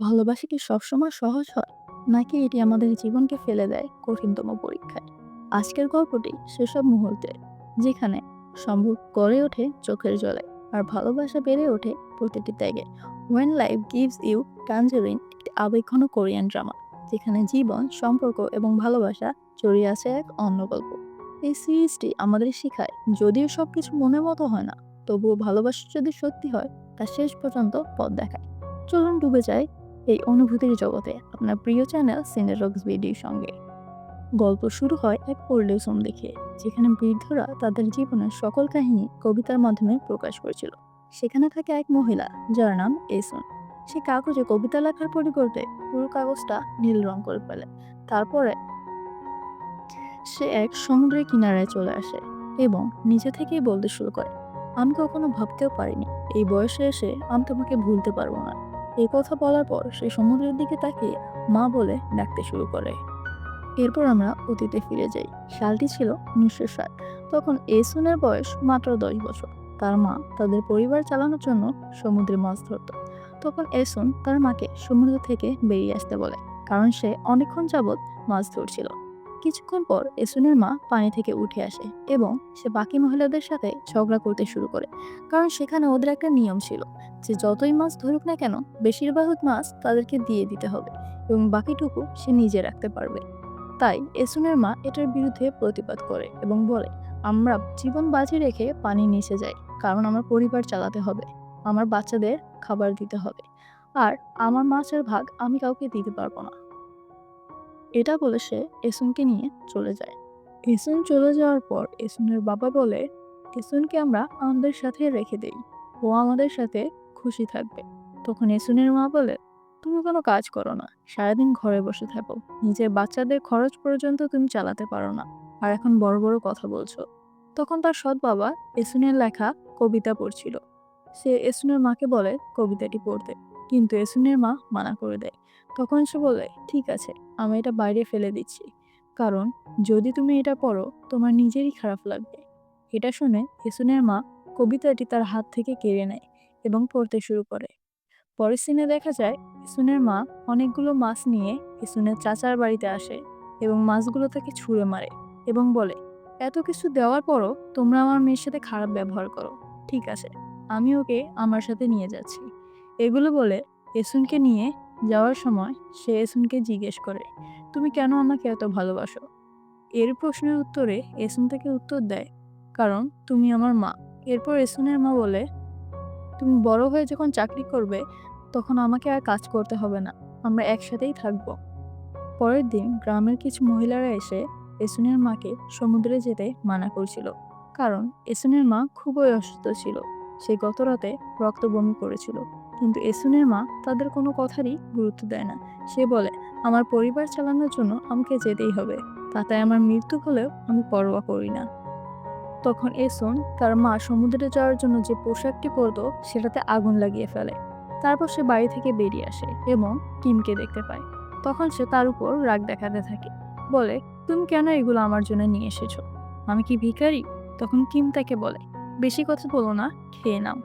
ভালোবাসা কি সবসময় সহজ হয়? নাকি এটি আমাদের জীবনকে ফেলে দেয় কঠিনতম পরীক্ষায়? আজকের গল্পটি সেসব মুহূর্তে যেখানে সম্ভব গড়ে ওঠে চোখের জলে আর ভালোবাসা বেড়ে ওঠে প্রতিটি ত্যাগে। When life gives you tangerine একটি আবেগঘন কোরিয়ান ড্রামা, যেখানে জীবন, সম্পর্ক এবং ভালোবাসা জড়িয়ে আছে এক অন্য গল্প। এই সিরিজটি আমাদের শেখায়, যদিও সব কিছু মনের মতো হয় না, তবুও ভালোবাসা যদি সত্যি হয়, তা শেষ পর্যন্ত পথ দেখায়। চলুন ডুবে যায় এই অনুভূতির জগতে আপনার প্রিয় চ্যানেল সিনেরক্স ভিডিওর সঙ্গে। গল্প শুরু হয় এক ওল্ডেসম দেখে, যেখানে বৃদ্ধরা তাদের জীবনের সকল কাহিনী কবিতার মাধ্যমে প্রকাশ করেছিল। সেখানে থাকে এক মহিলা, যার নাম এসন। সে কাগজে কবিতা লেখার পরিবর্তে পুরো কাগজটা নীল রং করে ফেলে। তারপরে সে এক সমুদ্রের কিনারায় চলে আসে এবং নিজে থেকেই বলতে শুরু করে, আমি কখনো ভাবতেও পারিনি, এই বয়সে এসে আমি তোমাকে ভুলতে পারব না। এই কথা বলার পর সে সমুদ্রের দিকে তাকিয়ে মা বলে ডাকতে শুরু করে। এরপর আমরা অতীতে ফিরে যাই। সালটি ছিল উনিশশো ষাট। তখন এসুনের বয়স মাত্র দশ বছর। তার মা তাদের পরিবার চালানোর জন্য সমুদ্রে মাছ ধরত। তখন এসুন তার মাকে সমুদ্র থেকে বেরিয়ে আসতে বলে, কারণ সে অনেকক্ষণ যাবৎ মাছ ধরছিল। কিছুক্ষণ পর এসুনের মা পানি থেকে উঠে আসে এবং সে বাকি মহিলাদের সাথে ঝগড়া করতে শুরু করে। কারণ সেখানে ওদের একটা নিয়ম ছিল যে যতই মাছ ধরুক না কেন, বেশিরভাগ মাছ তাদেরকে দিয়ে দিতে হবে এবং বাকিটুকু সে নিজে রাখতে পারবে। তাই এসুনের মা এটার বিরুদ্ধে প্রতিবাদ করে এবং বলে, আমরা জীবন বাজি রেখে পানি নিচে যাই, কারণ আমার পরিবার চালাতে হবে, আমার বাচ্চাদের খাবার দিতে হবে, আর আমার মাছের ভাগ আমি কাউকে দিতে পারব না। এটা বলে সে এসুনকে নিয়ে চলে যায়। এসুন চলে যাওয়ার পর এসুনের বাবা বলে, এসুনকে আমরা আমাদের সাথে রেখে দেই। ও আমাদের সাথে খুশি থাকবে। তখন এসুনের মা বলে, তুমি কোনো কাজ করো না, সারাদিন ঘরে বসে থাকো। নিজের বাচ্চাদের খরচ পর্যন্ত তুমি চালাতে পারো না। আর এখন বড় বড় কথা বলছো। তখন তার সৎ বাবা এসুনের লেখা কবিতা পড়ছিল। সে এসুনের মাকে বলে কবিতাটি পড়তে, কিন্তু এসুনের মা মানা করে দেয়। তখন সে বলে, ঠিক আছে আমি এটা বাইরে ফেলে দিচ্ছি। কারণ, যদি তুমি এটা পড়ো, তোমার নিজেরই খারাপ লাগবে। এটা শুনে এসুনের মা কবিতাটি তার হাত থেকে কেড়ে নেয় এবং পড়তে শুরু করে। পরের সিনে দেখা যায় ইসুনের মা অনেকগুলো মাছ নিয়ে ইসুনের চাচার বাড়িতে আসে এবং মাছগুলো তাকে ছুঁড়ে মারে এবং বলে, এত কিছু দেওয়ার পরও তোমরা আমার মেয়ের সাথে খারাপ ব্যবহার করো। ঠিক আছে, আমি ওকে আমার সাথে নিয়ে যাচ্ছি। এগুলো বলে এসুনকে নিয়ে যাওয়ার সময় সে এসুনকে জিজ্ঞেস করে, তুমি কেন আমাকে এত ভালোবাসো? এর প্রশ্নের উত্তরে এসুন তাকে উত্তর দেয়, কারণ তুমি আমার মা। এরপর এসুনের মা বলে, তুমি বড় হয়ে যখন চাকরি করবে, তখন আমাকে আর কাজ করতে হবে না, আমরা একসাথেই থাকব। পরের দিন গ্রামের কিছু মহিলারা এসে এসুনের মাকে সমুদ্রে যেতে মানা করছিল, কারণ এসুনের মা খুবই অসুস্থ ছিল, সে গত রাতে রক্ত বমি করেছিল। কিন্তু এসুনের মা তাদের কোনো কথারই গুরুত্ব দেয় না। সে বলে, আমার পরিবার চালানোর জন্য আমাকে যেতেই হবে। তাতে আমার মৃত্যু হলেও আমি পরোয়া করি না। তখন এসুন তার মা সমুদ্রে যাওয়ার জন্য যে পোশাকটি পরতো, সেটাতে আগুন লাগিয়ে ফেলে। তারপর সে বাড়ি থেকে বেরিয়ে আসে এবং কিমকে দেখতে পায়। তখন সে তার উপর রাগ দেখাতে থাকে। বলে, তুমি কেন এগুলো আমার জন্য নিয়ে এসেছ? আমি কি ভিখারি? তখন কিম তাকে বলে, বেশি কথা বলো না, খেয়ে নাও।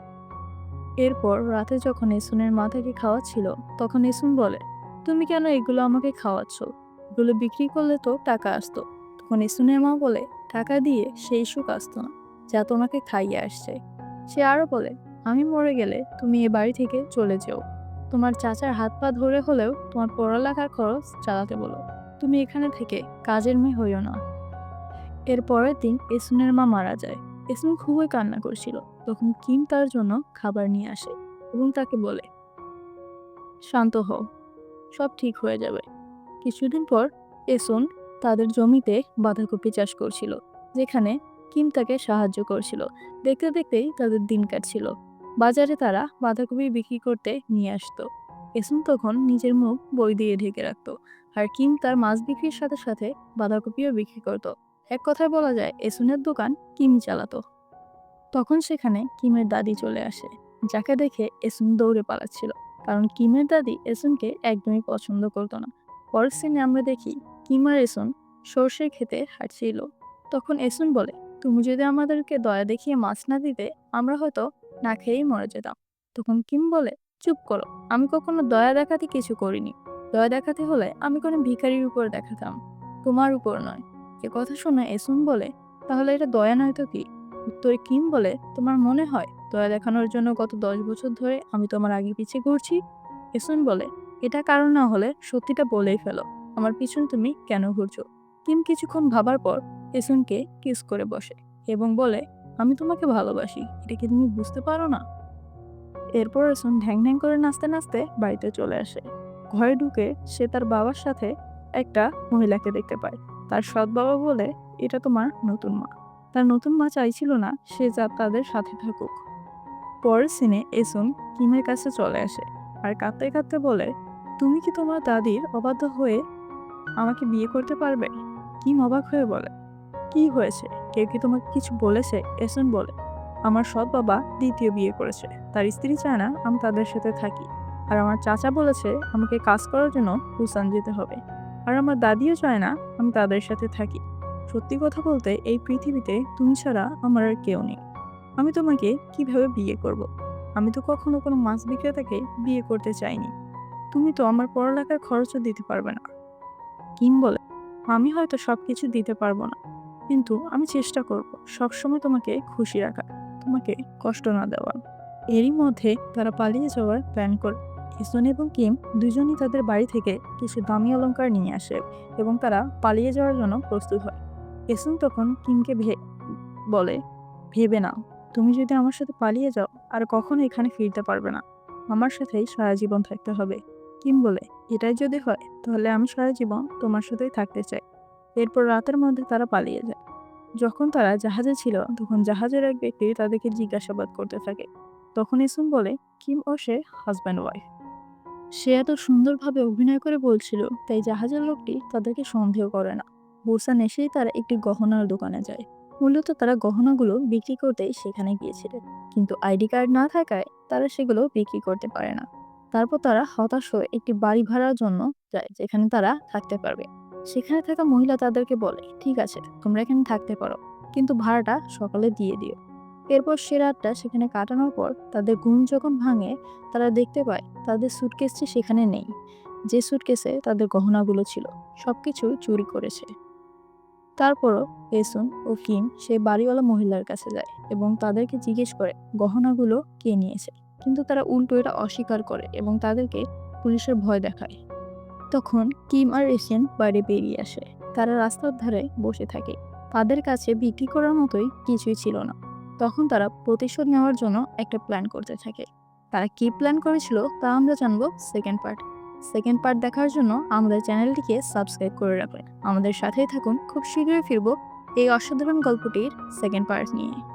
এরপর রাতে যখন এসুনের মা তাকে খাওয়াচ্ছিল, তখন এসুন বলে, তুমি কেন এগুলো আমাকে খাওয়াচ্ছ? এগুলো বিক্রি করলে তো টাকা আসতো। তখন এসুনের মা বলে, টাকা দিয়ে সেই সুখ আসতো না, যা তোমাকে খাইয়ে আসছে। সে আরও বলে, আমি মরে গেলে তুমি এ বাড়ি থেকে চলে যেও। তোমার চাচার হাত পা ধরে হলেও তোমার পড়ালেখার খরচ চালাতে বলো। তুমি এখানে থেকে কাজের মেয়ে হইও না। এর পরের দিন এসুনের মা মারা যায়। এসুন খুবই কান্না করছিল। তখন কিম তার জন্য খাবার নিয়ে আসে এবং তাকে বলে, শান্ত হও, সব ঠিক হয়ে যাবে। কিছুদিন পর এসুন তাদের জমিতে বাঁধাকপি চাষ করছিল, যেখানে কিম তাকে সাহায্য করছিল। দেখতে দেখতেই তাদের দিন কাটছিল। বাজারে তারা বাঁধাকপি বিক্রি করতে নিয়ে আসতো। এসুন তখন নিজের মুখ বই দিয়ে ঢেকে রাখতো আর কিম তার মাছ বিক্রির সাথে সাথে বাঁধাকপিও বিক্রি করত। এক কথায় বলা যায়, এসুনের দোকান কিম চালাতো। তখন সেখানে কিমের দাদি চলে আসে, যাকে দেখে এসুন দৌড়ে পালাচ্ছিল। কারণ কিমের দাদি এসুনকে একদমই পছন্দ করতো না। পরের সিনে আমরা দেখি কিম আর এসুন সর্ষে খেতে হাঁটছিল। তখন এসুন বলে, তুমি যদি আমাদেরকে দয়া দেখিয়ে মাছ না দিতে, আমরা হয়তো না খেয়েই মরে যেতাম। তখন কিম বলে, চুপ করো, আমি কখনো দয়া দেখাতে কিছু করিনি। দয়া দেখাতে হলে আমি কোনো ভিখারির উপর দেখাতাম, তোমার উপর নয়। এ কথা শুনে এসুন বলে, তাহলে এটা দয়া নয় তো কি? উত্তরে কিম বলে, তোমার মনে হয় দয়া দেখানোর জন্য গত দশ বছর ধরে আমি তোমার আগে পিছিয়ে ঘুরছি এসুন বলে, এটা কারণ না হলে সত্যিটা বলেই ফেলো। আমার পিছন তুমি কেন ঘুরছো? কিম কিছুক্ষণ ভাবার পর এসুনকে কিস করে বসে এবং বলে, আমি তোমাকে ভালোবাসি, এটা কি তুমি বুঝতে পারো না? এরপর এসুন ঢ্যাং ঢ্যাং করে নাচতে নাচতে বাড়িতে চলে আসে। ঘরে ঢুকে সে তার বাবার সাথে একটা মহিলাকে দেখতে পায়। তার সৎ বাবা বলে, এটা তোমার নতুন মা। তার নতুন মা চাইছিল না সে যা তাদের সাথে থাকুক। পরের সিনে এসুন কিমের কাছে চলে আসে আর কাঁদতে কাঁদতে বলে, তুমি কি তোমার দাদির অবাধ্য হয়ে আমাকে বিয়ে করতে পারবে? কিম অবাক হয়ে বলে, কি হয়েছে? কেউ কি তোমাকে কিছু বলেছে? এসুন বলে, আমার সৎ বাবা দ্বিতীয় বিয়ে করেছে। তার স্ত্রী চায় না আমি তাদের সাথে থাকি। আর আমার চাচা বলেছে আমাকে কাজ করার জন্য বুসান যেতে হবে। আর আমার দাদিও চায় না আমি তাদের সাথে থাকি। সত্যি কথা বলতে এই পৃথিবীতে তুমি ছাড়া আমার আর কেউ নেই। আমি তোমাকে কীভাবে বিয়ে করব। আমি তো কখনো কোনো মাছ বিক্রেতাকে বিয়ে করতে চাইনি। তুমি তো আমার পড়ালেখার খরচও দিতে পারবে না। কিম বলে, আমি হয়তো সব কিছু দিতে পারব না। কিন্তু আমি চেষ্টা করব সবসময় তোমাকে খুশি রাখার, তোমাকে কষ্ট না দেওয়ার। এরই মধ্যে তারা পালিয়ে যাওয়ার প্ল্যান করে, ইসন এবং কিম দুজনই তাদের বাড়ি থেকে কিছু দামি অলংকার নিয়ে আসে এবং তারা পালিয়ে যাওয়ার জন্য প্রস্তুত হয়। এসুন তখন কিমকে বলে, ভেবে নাও, তুমি যদি আমার সাথে পালিয়ে যাও, আর কখনো এখানে ফিরতে পারবে না। আমার সাথেই সারা জীবন থাকতে হবে। কিম বলে, এটাই যদি হয়, তাহলে আমি সারা জীবন তোমার সাথেই থাকতে চাই। এরপর রাতের মধ্যে তারা পালিয়ে যায়। যখন তারা জাহাজে ছিল, তখন জাহাজের এক ব্যক্তি তাদেরকে জিজ্ঞাসাবাদ করতে থাকে। তখন ইসুম বলে, কিম ও সে হাজব্যান্ড ওয়াইফ সে এত সুন্দরভাবে অভিনয় করে বলছিল, তাই জাহাজের লোকটি তাদেরকে সন্দেহ করে না। বুরসান এসেই তারা একটি গহনার দোকানে যায়। মূলত তারা গহনাগুলো বিক্রি করতেই সেখানে গিয়েছিলেন। কিন্তু আইডি কার্ড না থাকায় তারা সেগুলো বিক্রি করতে পারে না। তারপর তারা হতাশ হয়ে একটি বাড়ি ভাড়ার জন্য যায়, যেখানে তারা থাকতে পারবে। সেখানে থাকা মহিলা তাদেরকে বলে, ঠিক আছে, তোমরা এখানে থাকতে পারো। কিন্তু ভাড়াটা সকালে দিয়ে দিও। এরপর সে রাতটা সেখানে কাটানোর পর তাদের ঘুম যখন ভাঙে, তারা দেখতে পায় তাদের সুটকেসটি সেখানে নেই। যে সুটকেসে তাদের গহনাগুলো ছিল, সবকিছু চুরি করেছে। তারপরও এসুন ও কিম সেই বাড়িওয়ালা মহিলার কাছে যায় এবং তাদেরকে জিজ্ঞেস করে গহনাগুলো কে নিয়েছে। কিন্তু তারা উল্টো এটা অস্বীকার করে এবং তাদেরকে পুলিশের ভয় দেখায়। তখন কিম আর এশিয়ান বাইরে বেরিয়ে আসে। তারা রাস্তার ধারে বসে থাকে। তাদের কাছে বিক্রি করার মতোই কিছুই ছিল না। তখন তারা প্রতিশোধ নেওয়ার জন্য একটা প্ল্যান করতে থাকে। তারা কি প্ল্যান করেছিল তা আমরা জানব সেকেন্ড পার্ট সেকেন্ড পার্ট দেখার জন্য আমাদের চ্যানেলটিকে সাবস্ক্রাইব করে রাখবেন। আমাদের সাথেই থাকুন। খুব শীঘ্রই ফিরব এই অসাধারণ গল্পটির সেকেন্ড পার্ট নিয়ে।